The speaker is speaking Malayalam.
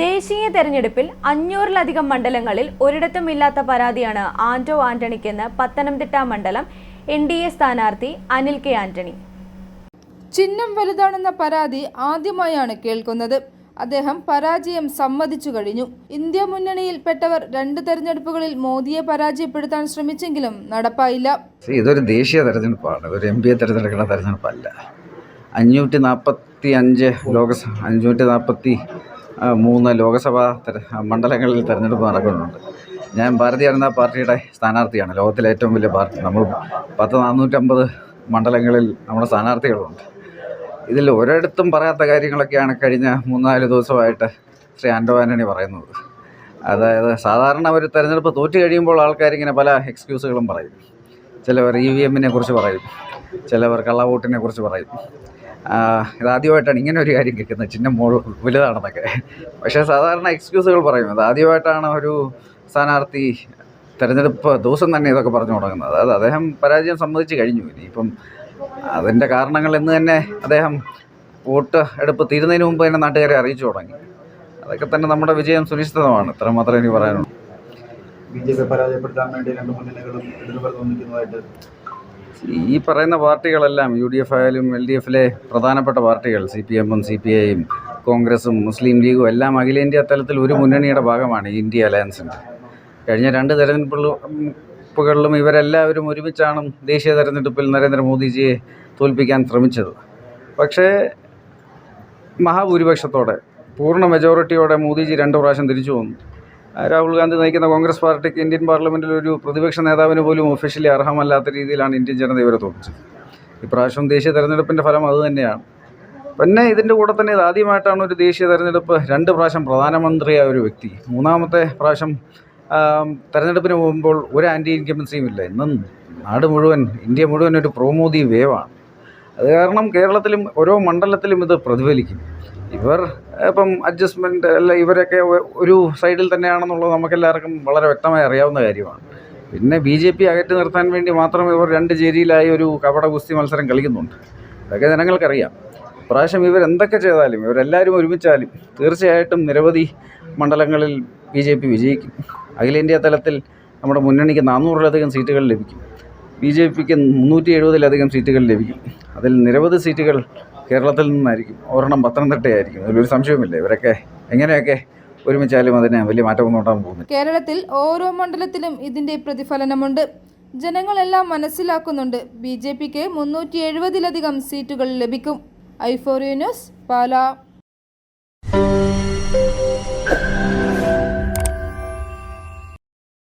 ദേശീയ തെരഞ്ഞെടുപ്പിൽ അഞ്ഞൂറിലധികം മണ്ഡലങ്ങളിൽ ഒരിടത്തും ഇല്ലാത്ത പരാതിയാണ് ആന്റോ ആന്റണിക്കെന്ന് പത്തനംതിട്ട മണ്ഡലം എൻ ഡി എ സ്ഥാനാർത്ഥി അനിൽ കെ ആന്റണി. ചിഹ്നം വലുതാണെന്ന പരാതി ആദ്യമായാണ് കേൾക്കുന്നത്. അദ്ദേഹം പരാജയം സമ്മതിച്ചു കഴിഞ്ഞു. ഇന്ത്യ മുന്നണിയിൽ പെട്ടവർ രണ്ട് തെരഞ്ഞെടുപ്പുകളിൽ മോദിയെ പരാജയപ്പെടുത്താൻ ശ്രമിച്ചെങ്കിലും നടപ്പായില്ല. ഇതൊരു ദേശീയ തെരഞ്ഞെടുപ്പാണ്. ഒരു എം പിയെ തെരഞ്ഞെടുക്കുന്ന തെരഞ്ഞെടുപ്പല്ല. അഞ്ഞൂറ്റി നാൽപ്പത്തി അഞ്ച് ലോകസഭ അഞ്ഞൂറ്റി നാൽപ്പത്തി മൂന്ന് ലോകസഭാ മണ്ഡലങ്ങളിൽ തെരഞ്ഞെടുപ്പ് നടക്കുന്നുണ്ട്. ഞാൻ ഭാരതീയ ജനതാ പാർട്ടിയുടെ സ്ഥാനാർത്ഥിയാണ്. ലോകത്തിലെ ഏറ്റവും വലിയ പാർട്ടി. നമ്മൾ പത്ത് നാനൂറ്റമ്പത് മണ്ഡലങ്ങളിൽ നമ്മുടെ സ്ഥാനാർത്ഥികളുണ്ട്. ഇതിൽ ഒരിടത്തും പറയാത്ത കാര്യങ്ങളൊക്കെയാണ് കഴിഞ്ഞ മൂന്നാൽ ദിവസമായിട്ട് ശ്രീ ആൻഡോ ആന്റണി പറയുന്നത്. അതായത് സാധാരണ ഒരു തെരഞ്ഞെടുപ്പ് തോറ്റു കഴിയുമ്പോൾ ആൾക്കാരിങ്ങനെ പല എക്സ്ക്യൂസുകളും പറയും. ചിലവർ ഇ വി എമ്മിനെ കുറിച്ച് പറയും. ചിലവർ കള്ളവോട്ടിനെ കുറിച്ച് പറയും. ഇതാദ്യമായിട്ടാണ് ഇങ്ങനെ ഒരു കാര്യം കേൾക്കുന്നത് ചിഹ്നം മോൾ വലുതാണെന്നൊക്കെ. പക്ഷേ സാധാരണ എക്സ്ക്യൂസുകൾ പറയും. അത് ആദ്യമായിട്ടാണ് ഒരു സ്ഥാനാർത്ഥി തെരഞ്ഞെടുപ്പ് ദിവസം തന്നെ ഇതൊക്കെ പറഞ്ഞു തുടങ്ങുന്നത്. അതായത് അദ്ദേഹം പരാജയം സമ്മതിച്ച് കഴിഞ്ഞു. ഇനിയിപ്പം അതിന്റെ കാരണങ്ങൾ എന്ന് തന്നെ അദ്ദേഹം വോട്ട് എടുപ്പ് തീരുന്നതിന് മുമ്പ് തന്നെ നാട്ടുകാരെ അറിയിച്ചു തുടങ്ങി. അതൊക്കെ തന്നെ നമ്മുടെ വിജയം സുനിശ്ചിതമാണ്. ഇത്ര മാത്രമേ എനിക്ക് പറയാനുള്ളൂ. ബി ജെ പി പരാജയപ്പെടുത്താൻ വേണ്ടി രണ്ട് മുന്നണികളും എതിർപ്പ് തോന്നിക്കുന്നതായിട്ട് ഈ പറയുന്ന പാർട്ടികളെല്ലാം യു ഡി എഫ് ആയാലും എൽ ഡി എഫിലെ പ്രധാനപ്പെട്ട പാർട്ടികൾ സി പി എമ്മും സി പി ഐയും കോൺഗ്രസും മുസ്ലിം ലീഗും എല്ലാം അഖിലേന്ത്യാ തലത്തിൽ ഒരു മുന്നണിയുടെ ഭാഗമാണ് ഇന്ത്യ അലയൻസിന്റെ കഴിഞ്ഞ രണ്ട് തെരഞ്ഞെടുപ്പുകളിലും ഇവരെല്ലാവരും ഒരുമിച്ചാണ് ദേശീയ തെരഞ്ഞെടുപ്പിൽ നരേന്ദ്രമോദിജിയെ തോൽപ്പിക്കാൻ ശ്രമിച്ചത്. പക്ഷേ മഹാഭൂരിപക്ഷത്തോടെ പൂർണ മെജോറിറ്റിയോടെ മോദിജി രണ്ട് പ്രാവശ്യം തിരിച്ചു വന്നു. രാഹുൽ ഗാന്ധി നയിക്കുന്ന കോൺഗ്രസ് പാർട്ടിക്ക് ഇന്ത്യൻ പാർലമെന്റിൽ ഒരു പ്രതിപക്ഷ നേതാവിന് പോലും ഒഫീഷ്യലി അർഹമല്ലാത്ത രീതിയിലാണ് ഇന്ത്യൻ ജനത ഇവരെ തോൽപ്പിച്ചത്. ഇപ്രാവശ്യം ദേശീയ തെരഞ്ഞെടുപ്പിന്റെ ഫലം അതുതന്നെയാണ് പിന്നെ ഇതിന്റെ കൂടെ തന്നെ ഇത് ആദ്യമായിട്ടാണ് ഒരു ദേശീയ തെരഞ്ഞെടുപ്പ് രണ്ട് പ്രാവശ്യം പ്രധാനമന്ത്രിയായ ഒരു വ്യക്തി. മൂന്നാമത്തെ പ്രാവശ്യം തെരഞ്ഞെടുപ്പിന് പോകുമ്പോൾ ഒരു ആന്റി ഇൻകമ്പൻസിയും ഇല്ല. ഇന്നും നാട് മുഴുവൻ ഇന്ത്യ മുഴുവൻ ഒരു പ്രോമോദി വേവാണ്. അത് കാരണം കേരളത്തിലും ഓരോ മണ്ഡലത്തിലും ഇത് പ്രതിഫലിക്കും. ഇവർ ഇപ്പം അഡ്ജസ്റ്റ്മെന്റ് അല്ല ഇവരൊക്കെ ഒരു സൈഡിൽ തന്നെയാണെന്നുള്ളത് നമുക്കെല്ലാവർക്കും വളരെ വ്യക്തമായി അറിയാവുന്ന കാര്യമാണ്. പിന്നെ ബി ജെ പി അകറ്റി നിർത്താൻ വേണ്ടി മാത്രം ഇവർ രണ്ട് ചേരിയിലായി ഒരു കപട ഗുസ്തി മത്സരം കളിക്കുന്നുണ്ട്. അതൊക്കെ ജനങ്ങൾക്കറിയാം. പ്രാവശ്യം ഇവരെന്തൊക്കെ ചെയ്താലും ഇവരെല്ലാവരും ഒരുമിച്ചാലും തീർച്ചയായിട്ടും നിരവധി മണ്ഡലങ്ങളിൽ ബി ജെ പി വിജയിക്കും. അഖിലേന്ത്യാ തലത്തിൽ നമ്മുടെ മുന്നണിക്ക് നാനൂറിലധികം സീറ്റുകൾ ലഭിക്കും. ബി ജെ പിക്ക് മുന്നൂറ്റി എഴുപതിലധികം സീറ്റുകൾ ലഭിക്കും. അതിൽ നിരവധി സീറ്റുകൾ കേരളത്തിൽ നിന്നായിരിക്കും. ഒരെണ്ണം പത്തനംതിട്ടയായിരിക്കും. അതിലൊരു സംശയവുമില്ല. ഇവരൊക്കെ എങ്ങനെയൊക്കെ ഒരുമിച്ചാലും അതിന് വലിയ മാറ്റമൊന്നും ഉണ്ടാകാൻ പോകുന്നു കേരളത്തിൽ ഓരോ മണ്ഡലത്തിലും ഇതിന്റെ പ്രതിഫലനമുണ്ട്. ജനങ്ങളെല്ലാം മനസ്സിലാക്കുന്നുണ്ട്. ബി ജെ പിക്ക് മുന്നൂറ്റി എഴുപതിലധികം സീറ്റുകൾ ലഭിക്കും. ഐഫോറിയ ന്യൂസ് പാലാ.